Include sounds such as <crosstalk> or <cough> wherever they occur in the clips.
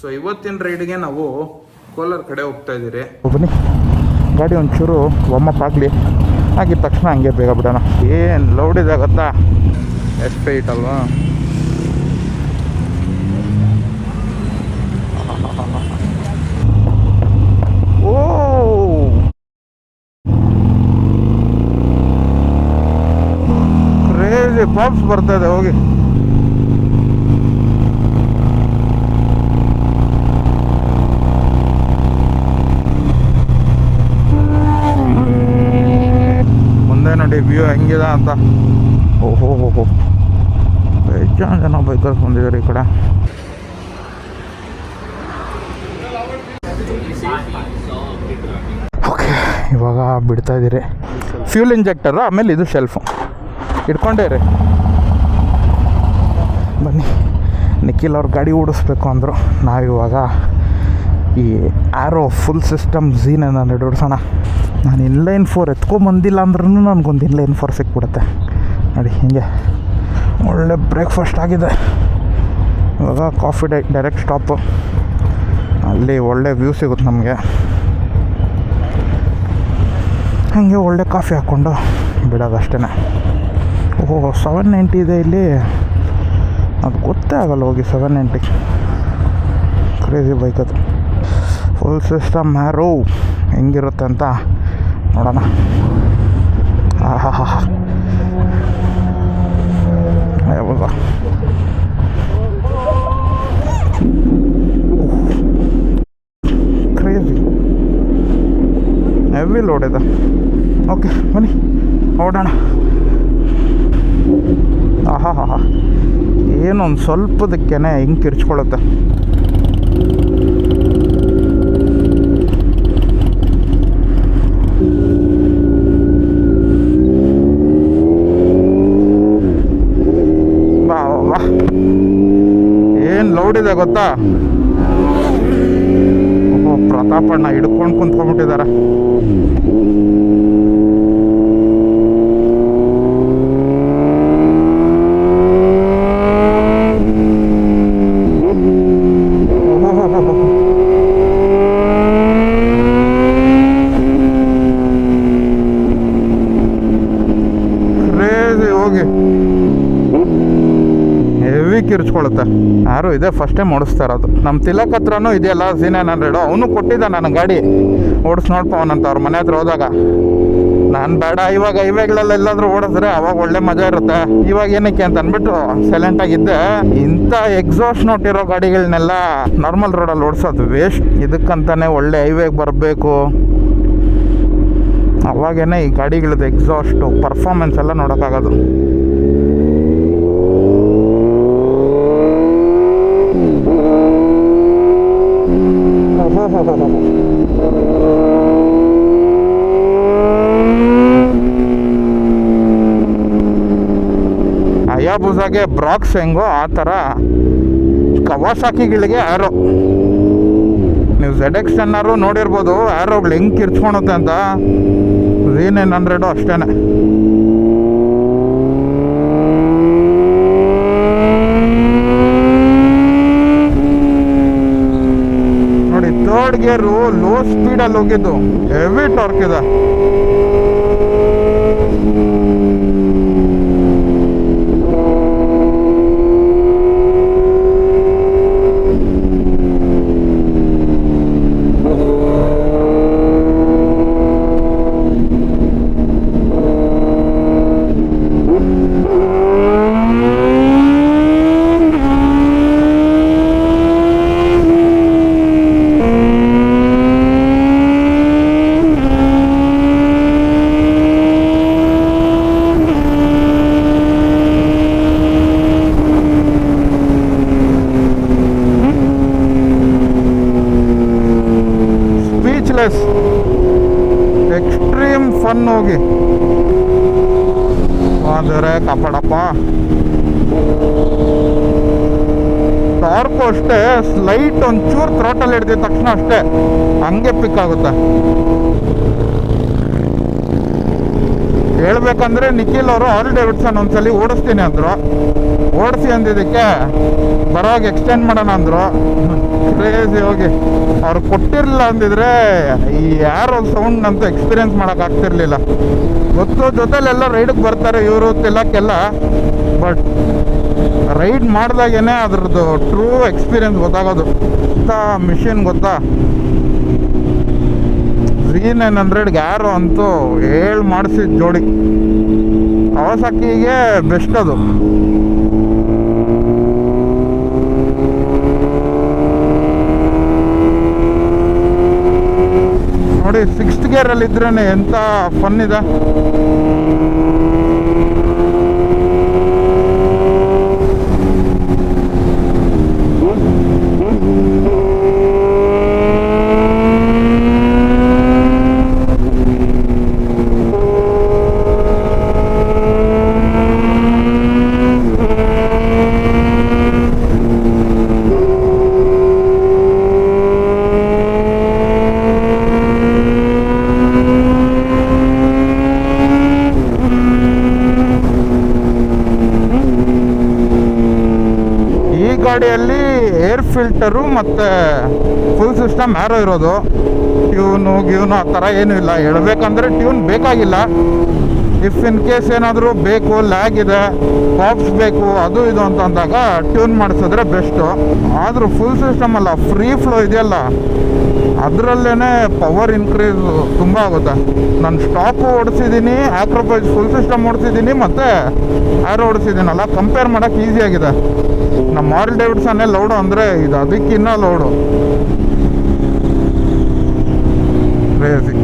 So ಇವತ್ತಿನ ರೈಡ್ಗೆ ನಾವು ಕೋಲಾರ ಕಡೆ ಹೋಗ್ತಾ ಇದ್ದೀರಿ. ಬನ್ನಿ. ಗಾಡಿ ಒಂಚೂರು ವಾಮಪ್ ಆಗಲಿ. ಆಗಿದ ತಕ್ಷಣ ಹಂಗೆ ಬೇಗ ಬಿಡೋಣ. ಏನು ಲೌಡ್ ಇದೆ ಗೊತ್ತಾ? ಎಸ್ ಪಿ ಏಟ್ ಅಲ್ವಾ ಕ್ರೇಜಿ ಪಾಪ್ಸ್ ಬರ್ತಾ ಇದೆ, ಹೋಗಿ ಮುಂದೆ ನೋಡಿ ವ್ಯೂ ಹೆಂಗಿದೆ ಅಂತ. ಓಹೋ, ಹೋ ಹೋ. ಜನ ಬೈಕರ್ಸ್ ಬಂದಿದ್ದಾರೆ ಈ ಕಡೆ. ಓಕೆ, ಇವಾಗ ಬಿಡ್ತಾ ಇದ್ದೀರಿ. ಫ್ಯೂಲ್ ಇಂಜೆಕ್ಟರ್ ಆಮೇಲೆ ಇದು ಶೆಲ್ಫು ಇಟ್ಕೊಂಡೇ ರೀ ಬನ್ನಿ, ನಿಖಿಲ್ ಅವ್ರ ಗಾಡಿ ಓಡಿಸ್ಬೇಕು ಅಂದರು. ನಾವಿವಾಗ ಈ ಆ್ಯರೋ ಫುಲ್ ಸಿಸ್ಟಮ್ ಝೀನ ನಾನು ಓಡಿಸೋಣ ನಾನು ಇನ್ಲೈನ್ ಫೋರ್ ಎತ್ಕೊಂಬಂದಿಲ್ಲ ಅಂದ್ರೂ ನನಗೊಂದು ಇನ್ಲೈನ್ ಫೋರ್ ಸಿಕ್ಬಿಡುತ್ತೆ. ನೋಡಿ, ಹೀಗೆ. ಒಳ್ಳೆ ಬ್ರೇಕ್ಫಾಸ್ಟ್ ಆಗಿದೆ. ಇವಾಗ ಕಾಫಿ ಡೈ ಡೈರೆಕ್ಟ್ ಸ್ಟಾಪು ಅಲ್ಲಿ ಒಳ್ಳೆ ವ್ಯೂ ಸಿಗುತ್ತೆ ನಮಗೆ. ಹಾಗೆ ಒಳ್ಳೆ ಕಾಫಿ ಹಾಕ್ಕೊಂಡು ಬಿಡೋದು ಅಷ್ಟೇ ಓಹೋ ಸೆವೆನ್ ನೈಂಟಿ ಇದೆ ಇಲ್ಲಿ. ಅದು ಗೊತ್ತೇ ಆಗಲ್ಲ ಹೋಗಿ ಸೆವೆನ್ ನೈಂಟಿ ಕ್ರೇಜಿ ಬೈಕ್ ಅದು. ಫುಲ್ ಸಿಸ್ಟಮ್ ಮ್ಯಾರೋ ಹೆಂಗಿರುತ್ತೆ ಅಂತ. ನೋಡೋಣ. ಆಹಾ ಹಾ ಯಾವಾಗ ಕ್ರೇಜಿ ಹೆವಿ ಲೋಡ್ ಇದೆ. ಓಕೆ ಬನ್ನಿ. ಓಡೋಣ ಆಹಾ ಹಾ ಹಾ ಏನೊಂದು ಸ್ವಲ್ಪದಕ್ಕೇನೆ ಹಿಂಗೆ ಕಿರ್ಚ್ಕೊಳ್ಳುತ್ತೆ. ಏನು ಗೊತ್ತಾ? ಪ್ರತಾಪಣ್ಣ ಹಿಡ್ಕೊಂಡು ಕುಂತ್ಕೊಂಡ್ಬಿಟ್ಟಿದ್ದಾರೆ ಕ್ರೇಜಿ ಹೋಗಿ ಹೆವಿ ಕಿರ್ಚ್ಕೊಳುತ್ತೆ. ಯಾರು ಇದೆ ಫಸ್ಟ್ ಟೈಮ್ ಓಡಿಸ್ತಾ ಇರೋದು. ನಮ್ಮ ತಿಲಕ್ ಹತ್ರನೂ ಇದೆಯಲ್ಲ ಸೀನಿಯರ್ ಹಂಡ್ರೆಡು ಅವನು ಕೊಟ್ಟಿದ್ದ ನನ್ನ ಗಾಡಿ. ಓಡಿಸ್ ನೋಡ್ಪ ಅವನಂತ ಅವ್ರ ಮನೆ ಹತ್ರ ಹೋದಾಗ. ನಾನು ಬೇಡ, ಇವಾಗ ಹೈವೇಗಳಲ್ಲಿ ಎಲ್ಲಾದ್ರೂ ಓಡಿದ್ರೆ ಅವಾಗ ಒಳ್ಳೆ ಮಜಾ ಇರುತ್ತೆ. ಇವಾಗ ಏನಕ್ಕೆ ಅಂತ ಅಂದ್ಬಿಟ್ಟು ಸೈಲೆಂಟ್ ಆಗಿದ್ದೆ ಇಂಥ ಎಕ್ಸಾಸ್ಟ್ ನೋಟ್ ಇರೋ ಗಾಡಿಗಳನ್ನೆಲ್ಲ ನಾರ್ಮಲ್ ರೋಡಲ್ಲಿ ಓಡಿಸೋದು ವೇಸ್ಟ್ ಇದಕ್ಕಂತಾನೆ ಒಳ್ಳೆ ಹೈವೇಗೆ ಬರಬೇಕು. ಅವಾಗೇನೆ ಈ ಗಾಡಿಗಳದ್ದು ಎಕ್ಸಾಸ್ಟು ಪರ್ಫಾರ್ಮೆನ್ಸ್ ಎಲ್ಲ ನೋಡೋಕ್ಕಾಗೋದು. ಅಯಾಬುಜಾಗೆ ಬ್ರಾಕ್ಸ್ ಹೆಂಗೋ ಆ ಥರ ಕವಾಸಾಕಿಗಳಿಗೆ ಆ್ಯರೋ ನೀವು ಝೆಡ್ ಎಕ್ಸ್ ಟೆನ್ನಾರು ನೋಡಿರ್ಬೋದು ಆ್ಯರೋಗಳು ಹೆಂಗೆ ಕಿರ್ಚ್ಕೊಳುತ್ತೆ ಅಂತ. ಝೀ ನೈನ್ ಹಂಡ್ರೆಡು ಅಷ್ಟೇ ನೋಡಿ ಥರ್ಡ್ ಗೇರು ಲೋ ಸ್ಪೀಡಲ್ಲಿ ಹೋಗಿದ್ದು. ಹೆವಿ ಟಾರ್ಕ್ ಇದೆ. ಎಕ್ಸ್ಟ್ರೀಮ್ ಫನ್ ಹೋಗಿ. ಆದರೆ ಕಾಪಾಡಪ್ಪ. ಟಾರ್ಕು ಅಷ್ಟೇ, ಸ್ಲೈಟ್ ಒಂಚೂರು ಥ್ರೋಟಲ್ಲಿ ಹಿಡ್ದಿದ ತಕ್ಷಣ ಅಷ್ಟೇ, ಹಂಗೆ ಪಿಕ್ ಆಗುತ್ತೆ. ಹೇಳ್ಬೇಕಂದ್ರೆ ನಿಖಿಲ್ ಅವರು ಆಲ್ ಡೇವಿಡ್ಸನ್ ಒಂದ್ಸಲಿ ಓಡಿಸ್ತೀನಿ ಅಂದ್ರು. ಓಡಿಸಿ ಅಂದಿದ್ದಕ್ಕೆ ಬರೋವಾಗ ಎಕ್ಸ್ಟೆಂಡ್ ಮಾಡೋಣ ಅಂದರು. ಕ್ರೇಜಿ ಹೋಗಿ. ಅವ್ರು ಕೊಟ್ಟಿರಲಿಲ್ಲ ಅಂದಿದ್ರೆ ಈ ಯಾರು ಸೌಂಡ್ ಅಂತೂ ಎಕ್ಸ್ಪೀರಿಯನ್ಸ್ ಮಾಡೋಕೆ ಆಗ್ತಿರ್ಲಿಲ್ಲ. ಗೊತ್ತು ಜೊತೆಲೆಲ್ಲ ರೈಡಿಗೆ ಬರ್ತಾರೆ, ಇವರು ತಿಲ್ಲಕ್ಕೆಲ್ಲ ಬಟ್ ರೈಡ್ ಮಾಡಿದಾಗೇನೆ ಅದ್ರದ್ದು ಟ್ರೂ ಎಕ್ಸ್ಪೀರಿಯನ್ಸ್ ಗೊತ್ತಾಗೋದು. ಅಂತ ಮಿಷಿನ್ ಗೊತ್ತಾ? ಝೀ ನೈನ್ ಹಂಡ್ರೆಡ್ಗೆ ಯಾರು ಅಂತೂ ಹೇಳಿ ಮಾಡಿಸಿದ ಜೋಡಿ. ಅವಸಕ್ಕಿಗೆ ಬೆಸ್ಟ್ ಅದು ನೋಡಿ ಸಿಕ್ಸ್ತ್ ಗೇರಲ್ಲಿ ಇದ್ರೇ ಎಂಥ ಫನ್ ಇದೆ ಈ ಗಾಡಿಯಲ್ಲಿ ಫಿಲ್ಟರು ಮತ್ತು ಫುಲ್ ಸಿಸ್ಟಮ್ ಯಾರೋ ಇರೋದು. ಟ್ಯೂನು ಗ್ಯೂನು ಆ ಥರ ಏನೂ ಇಲ್ಲ. ಹೇಳಬೇಕಂದ್ರೆ ಟ್ಯೂನ್ ಬೇಕಾಗಿಲ್ಲ. ಇಫ್ ಇನ್ ಕೇಸ್ ಏನಾದರೂ ಬೇಕು ಲ್ಯಾಗ್ ಇದೆ ಪಾಪ್ಸ್ ಬೇಕು, ಅದು ಇದು ಅಂತ ಅಂದಾಗ ಟ್ಯೂನ್ ಮಾಡಿಸಿದ್ರೆ ಬೆಸ್ಟು ಆದರೂ ಫುಲ್ ಸಿಸ್ಟಮ್ ಅಲ್ಲ ಫ್ರೀ ಫ್ಲೋ ಇದೆಯಲ್ಲ ಅದರಲ್ಲೇ ಪವರ್ ಇನ್ಕ್ರೀಸ್ ತುಂಬ ಆಗುತ್ತೆ. ನಾನು ಸ್ಟಾಪು ಓಡಿಸಿದ್ದೀನಿ ಆಕ್ರೋಪೈಸ್ ಫುಲ್ ಸಿಸ್ಟಮ್ ಓಡಿಸಿದ್ದೀನಿ ಮತ್ತು ಆರೋ ಓಡಿಸಿದ್ದೀನಲ್ಲ ಕಂಪೇರ್ ಮಾಡೋಕ್ಕೆ ಈಸಿಯಾಗಿದೆ ನಮ್ಮ ಮಾರಲ್ ಡೇವಿಡ್ಸನ್ನೇ ಲೌಡು ಅಂದರೆ ಇದು ಅದಕ್ಕಿನ್ನ ಲೌಡು. ಕ್ರೇಜಿ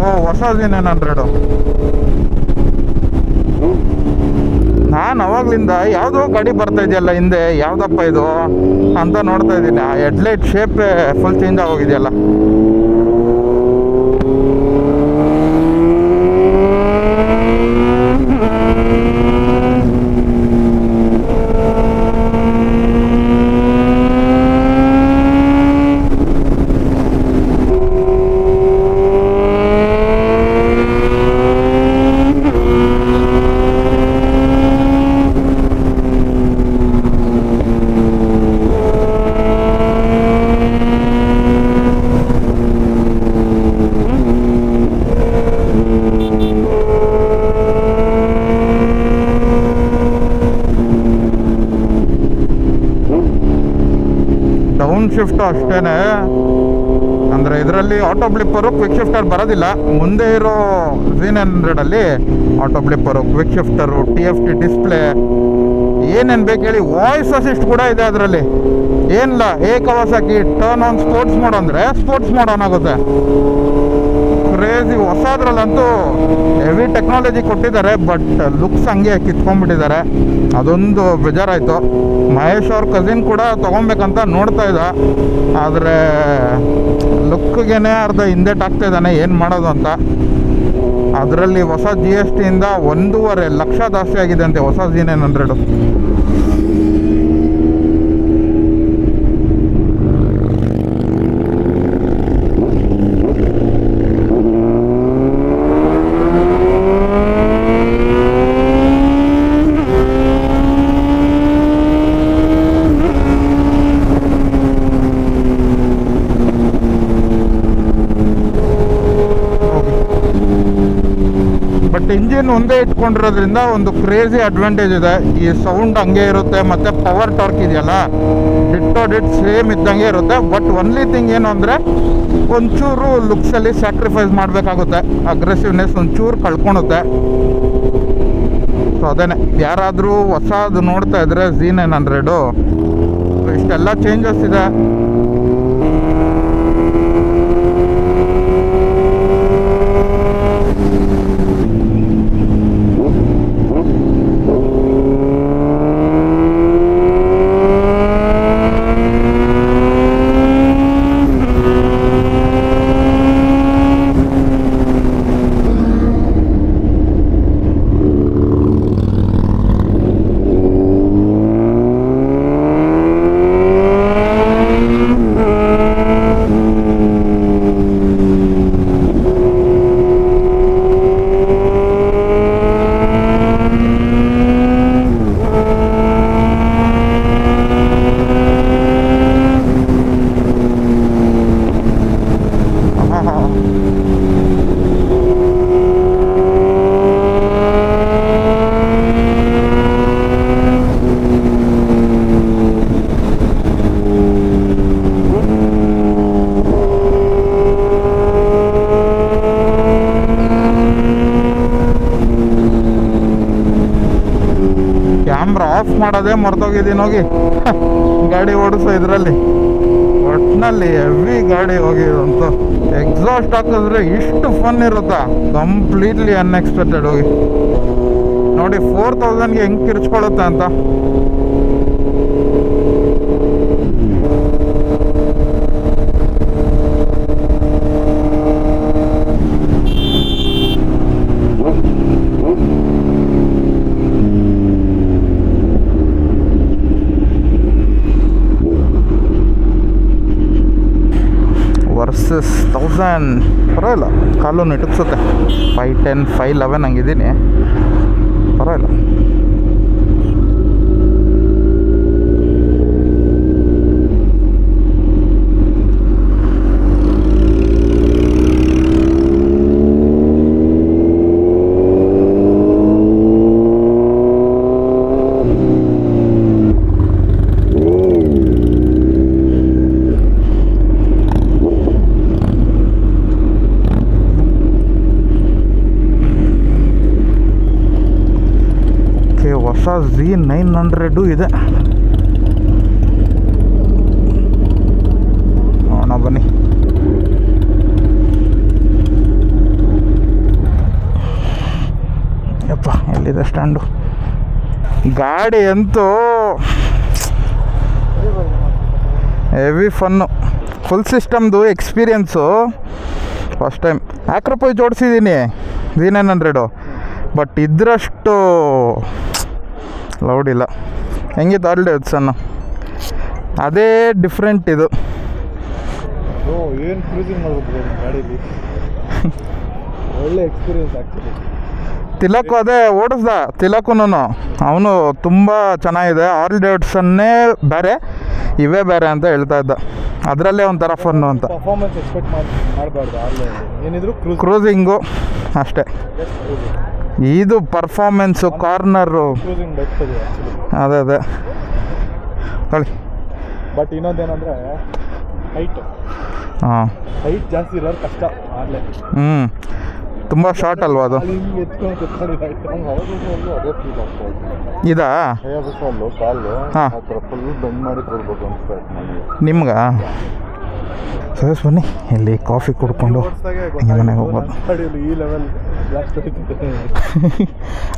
ಓ ಏನೇನು ಹಂಡ್ರೆಡು ನಾನು ಅವಾಗ್ಲಿಂದ ಯಾವುದೋ ಗಾಡಿ ಬರ್ತಾ ಇದೆಯಲ್ಲ ಹಿಂದೆ, ಯಾವ್ದಪ್ಪ ಇದು ಅಂತ ನೋಡ್ತಾ ಇದ್ದೀನಿ. ಆ ಹೆಡ್ಲೈಟ್ ಶೇಪ್ ಫುಲ್ ಚೇಂಜ್ ಆಗೋಗಿದೆಯಲ್ಲ. ಶಿಫ್ಟ್ ಅಷ್ಟೇ ಅಂದರೆ ಇದರಲ್ಲಿ ಆಟೋ ಬ್ಲಿಪ್ಪರು ಕ್ವಿಕ್ ಶಿಫ್ಟರ್ ಬರೋದಿಲ್ಲ. ಮುಂದೆ ಇರೋ Z ಹಂಡ್ರೆಡಲ್ಲಿ auto blipper quick shifter T F T display ಏನೇನು ಬೇಕು ಹೇಳಿ ವಾಯ್ಸ್ ಅಸಿಸ್ಟ್ ಕೂಡ ಇದೆ ಅದರಲ್ಲಿ. ಏನಿಲ್ಲ ಏಕವಾಸಕ್ಕೆ ಟರ್ನ್ ಆನ್ ಸ್ಪೋರ್ಟ್ಸ್ ಮೋಡ್ ಅಂದರೆ ಸ್ಪೋರ್ಟ್ಸ್ ಮೋಡ್ ಆನ್ ಆಗುತ್ತೆ. ಕ್ರೇಜಿ ಹೊಸದ್ರಲ್ಲಂತೂ ಹೆವಿ ಟೆಕ್ನಾಲಜಿ ಕೊಟ್ಟಿದ್ದಾರೆ ಬಟ್ ಲುಕ್ಸ್ ಹಂಗೆ ಕಿತ್ಕೊಂಡ್ಬಿಟ್ಟಿದ್ದಾರೆ. ಅದೊಂದು ಬೇಜಾರಾಯಿತು. ಮಹೇಶ್ ಅವ್ರ ಕಸಿನ್ ಕೂಡ ತೊಗೊಬೇಕಂತ ನೋಡ್ತಾ ಇದ್ದ. ಆದರೆ ಲುಕ್ಗೇನೆ ಅರ್ಧ ಹಿಂದೆಟ್ ಆಗ್ತಾ ಇದ್ದಾನೆ, ಏನು ಮಾಡೋದು ಅಂತ. ಅದರಲ್ಲಿ ಹೊಸ ಜಿ ಎಸ್ ಟಿಯಿಂದ ಒಂದೂವರೆ ಲಕ್ಷ ಜಾಸ್ತಿ ಆಗಿದೆ ಅಂತೆ, ಹೊಸ G nine hundred but engine ಒಂದೇ ಇಟ್ಕೊಂಡಿರೋದ್ರಿಂದ ಒಂದು ಕ್ರೇಜಿ ಅಡ್ವಾಂಟೇಜ್ ಇದೆ. ಈ ಸೌಂಡ್ ಹಂಗೆ ಇರುತ್ತೆ, ಮತ್ತು ಪವರ್ ಟಾರ್ಕ್ ಇದೆಯಲ್ಲ ಡಿಟ್ಟೋ ಡಿಟ್ ಸೇಮ್ ಇದ್ದಂಗೆ ಇರುತ್ತೆ. ಬಟ್ ಒನ್ಲಿ ಥಿಂಗ್ ಏನು ಅಂದರೆ, ಒಂಚೂರು ಲುಕ್ಸಲ್ಲಿ ಸ್ಯಾಕ್ರಿಫೈಸ್ ಮಾಡಬೇಕಾಗುತ್ತೆ. ಅಗ್ರೆಸಿವ್ನೆಸ್ ಒಂಚೂರು ಕಳ್ಕೊಳುತ್ತೆ. ಸೊ ಅದೇನೆ. ಯಾರಾದರೂ ಹೊಸದು ನೋಡ್ತಾ ಇದ್ರೆ ಝೀನ್ ನೈನ್ ಹಂಡ್ರೆಡು, ಇಷ್ಟೆಲ್ಲ ಚೇಂಜಸ್ ಇದೆ. ಮಾಡೋದೇ ಮರ್ತೋಗಿದ್ದೀನಿ ಹೋಗಿ. ಗಾಡಿ ಓಡಿಸೋ ಇದರಲ್ಲಿ. ಒಟ್ನಲ್ಲಿ ಹೆವಿ ಗಾಡಿ ಹೋಗಿದಂತ ಎಕ್ಸಾಸ್ಟ್ ಹಾಕಿದ್ರೆ ಇಷ್ಟು ಫನ್ ಇರುತ್ತಾ? ಕಂಪ್ಲೀಟ್ಲಿ ಅನ್ಎಕ್ಸ್ಪೆಕ್ಟೆಡ್ ಹೋಗಿ. ನೋಡಿ ಫೋರ್ ತೌಸಂಡ್ಗೆ ಹೆಂಗೆ ಕಿರ್ಚ್ಕೊಳ್ಳುತ್ತೆ ಅಂತ? ತೌಸಂಡ್ ಪರವಾಗಿಲ್ಲ ಕಾಲು ನೆಟಕ್ಸುತ್ತೆ ಫೈ ಟೆನ್ ಫೈ ಲೆವೆನ್ ಹಂಗಿದ್ದೀನಿ. ಪರವಾಗಿಲ್ಲ ಓಕೆ ಹೊಸ ಝಿ ನೈನ್ ಹಂಡ್ರೆಡು ಇದೆ. ನೋಡೋಣ ಬನ್ನಿ. ಯಪ್ಪ, ಎಲ್ಲಿದೆ ಸ್ಟ್ಯಾಂಡು? ಗಾಡಿ ಅಂತೂ ಹೆವಿ ಫನ್ನು. ಫುಲ್ ಸಿಸ್ಟಮ್ದು ಎಕ್ಸ್ಪೀರಿಯನ್ಸು. First time. ಆಕ್ರಪೈ ಜೋಡಿಸಿದ್ದೀನಿ? ಝಿ ನೈನ್ ಹಂಡ್ರೆಡು ಬಟ್ ಇದ್ರಷ್ಟು ಲೌಡ್ ಇಲ್ಲ. ಹೆಂಗಿತ್ತು ಅದು ಸಣ್ಣ? ಅದೇ ಡಿಫ್ರೆಂಟ್ ಇದು. ಏನು ಕ್ರೂಸಿಂಗ್ ಮಾಡ್ಬೇಕು ಗಾಡೀಲಿ? ಒಳ್ಳೆ ಎಕ್ಸ್ಪೀರಿಯನ್ಸ್ ಆಗ್ತದೆ ತಿಲಕ್ ಅದೇ ಓಡಿಸ್ದ ತಿಲಕ್ಕೂ ಅವನು ತುಂಬ ಚೆನ್ನಾಗಿದೆ. ಆಲ್ ಡೇಟ್ಸನ್ನೇ ಬೇರೆ ಇವೇ ಬೇರೆ ಅಂತ ಹೇಳ್ತಾ ಇದ್ದ. ಅದರಲ್ಲೇ ಒಂಥರ ಫನ್ನು ಅಂತ. ಪರ್ಫಾರ್ಮೆನ್ಸ್ ಎಕ್ಸ್ಪೆಕ್ಟ್ ಮಾಡಿ ಮಾಡಬಾರ್ದು ಏನಿದ್ರು ಕ್ರೂಸ್ ಕ್ರೂಸಿಂಗು ಅಷ್ಟೇ. ಇದು ಪರ್ಫಾರ್ಮೆನ್ಸು ಕಾರ್ನರು ಅದೇ ಅದೇ ಕಳಿ ಬಟ್ ಇನ್ನೊಂದೇನಂದರೆ ಹೈಟ್ ಹಾಂ. ಹೈಟ್ ಜಾಸ್ತಿ ಇರೋದು ಕಷ್ಟ ಆಗಲೇ. ಹ್ಞೂ ತುಂಬ ಶಾರ್ಟ್ ಅಲ್ವಾ ಅದು? ಇದೆ. ಕಾಲು. ಹಾ. ನಿಮ್ಗ? ಸರಿ ಬನ್ನಿ. ಇಲ್ಲಿ ಕಾಫಿ ಕುಡ್ಕೊಂಡು ಹಿಂಗೆ ಮನೆಗೆ ಹೋಯ್ತಿದೆ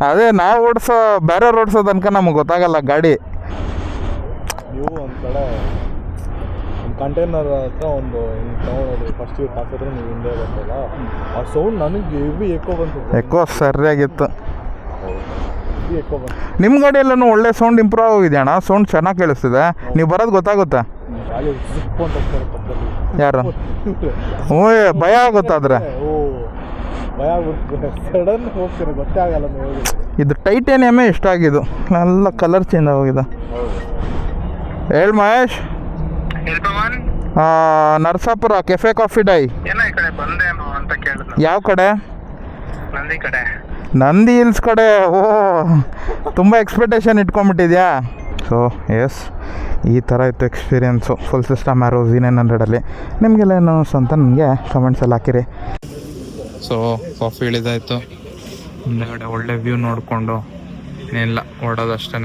<laughs> ಅದೇ ನಾವು ಓಡಿಸೋ ಬೇರೆ ಓಡಿಸೋ ತನಕ ನಮಗೆ ಗೊತ್ತಾಗಲ್ಲ ಗಾಡಿ. ನೀವು ಒಂದು ಕಡೆ ಕಂಟೈನರ್ ಹತ್ರ ಒಂದು ಹಿಂಗೆ ತೊಗೊಂಡೋದು ಫಸ್ಟ್ ಇಯರ್ ಹಾಕಿದ್ರೆ ನೀವು ಹಿಂದೆ ಬರ್ತಲ್ಲ ಆ ಸೌಂಡ್ ನನಗೆ ಹೆವಿ ಎಕೋ ಬಂತು ಎಕ್ಕೋ ಸರಿಯಾಗಿತ್ತು. ಎಕೋ ಬಂತು. ನಿಮ್ಮ ಗಾಡಿಯಲ್ಲೂ ಒಳ್ಳೆ ಸೌಂಡ್ ಇಂಪ್ರೂವ್ ಆಗಿದೆ ಅಣ್ಣ ಸೌಂಡ್ ಚೆನ್ನಾಗಿ ಕೇಳಿಸ್ತಿದೆ. ನೀವು ಬರೋದು ಗೊತ್ತಾಗುತ್ತೆ? ಗಾಳಿ ಜಿಪ್ ಅಂತ ಹೋಗ್ತಾರೆ ಪಕ್ಕದಲ್ಲಿ. ಯಾರು? <laughs> ಹ್ಞೂ ಭಯ ಆಗುತ್ತಾದ್ರೆ? <laughs> ಓ ಭಯ ಆಗ್ಬಿಡ್ತದೆ ಸಡನ್ ಹೋಗ್ತಾರೆ ಗೊತ್ತೇ ಆಗಲ್ಲ ನೀವು ಇದು ಟೈಟೇನಿಯಮೇ ಇಷ್ಟ ಆಗಿದ್ದು. ಎಲ್ಲ ಕಲರ್ ಚೇಂಜ್ ಆಗೋಗಿದೆ. ಹೇಳಿ ಮಹೇಶ್. ಪವನ್ ಆ, ನರಸಾಪುರ ಕೆಫೆ ಕಾಫಿ ಡೈ ಏನೋ ಬಂದೇನೋ ಅಂತ ಕೇಳಿದ್ನು ಯಾವ ಕಡೆ? ನಂದಿ ಕಡೆ. ನಂದಿ ಹಿಲ್ಸ್ ಕಡೆ. ಓ ತುಂಬ ಎಕ್ಸ್ಪೆಕ್ಟೇಷನ್ ಇಟ್ಕೊಂಡ್ಬಿಟ್ಟಿದ್ಯಾ? ಸೊ ಎಸ್ ಈ ಥರ ಇತ್ತು experience full system arrow Z nine ಹಂಡ್ರೆಡಲ್ಲಿ ನಿಮಗೆಲ್ಲ ಏನು ಅಂತ ನನಗೆ ಕಮೆಂಟ್ಸಲ್ಲಿ ಹಾಕಿರಿ. ಸೊ ಕಾಫಿ ಇಳಿದಾಯಿತು. ಮುಂದೆಗಡೆ ಒಳ್ಳೆ ವ್ಯೂ ನೋಡಿಕೊಂಡು, ಏನಿಲ್ಲ ಓಡೋದಷ್ಟೇ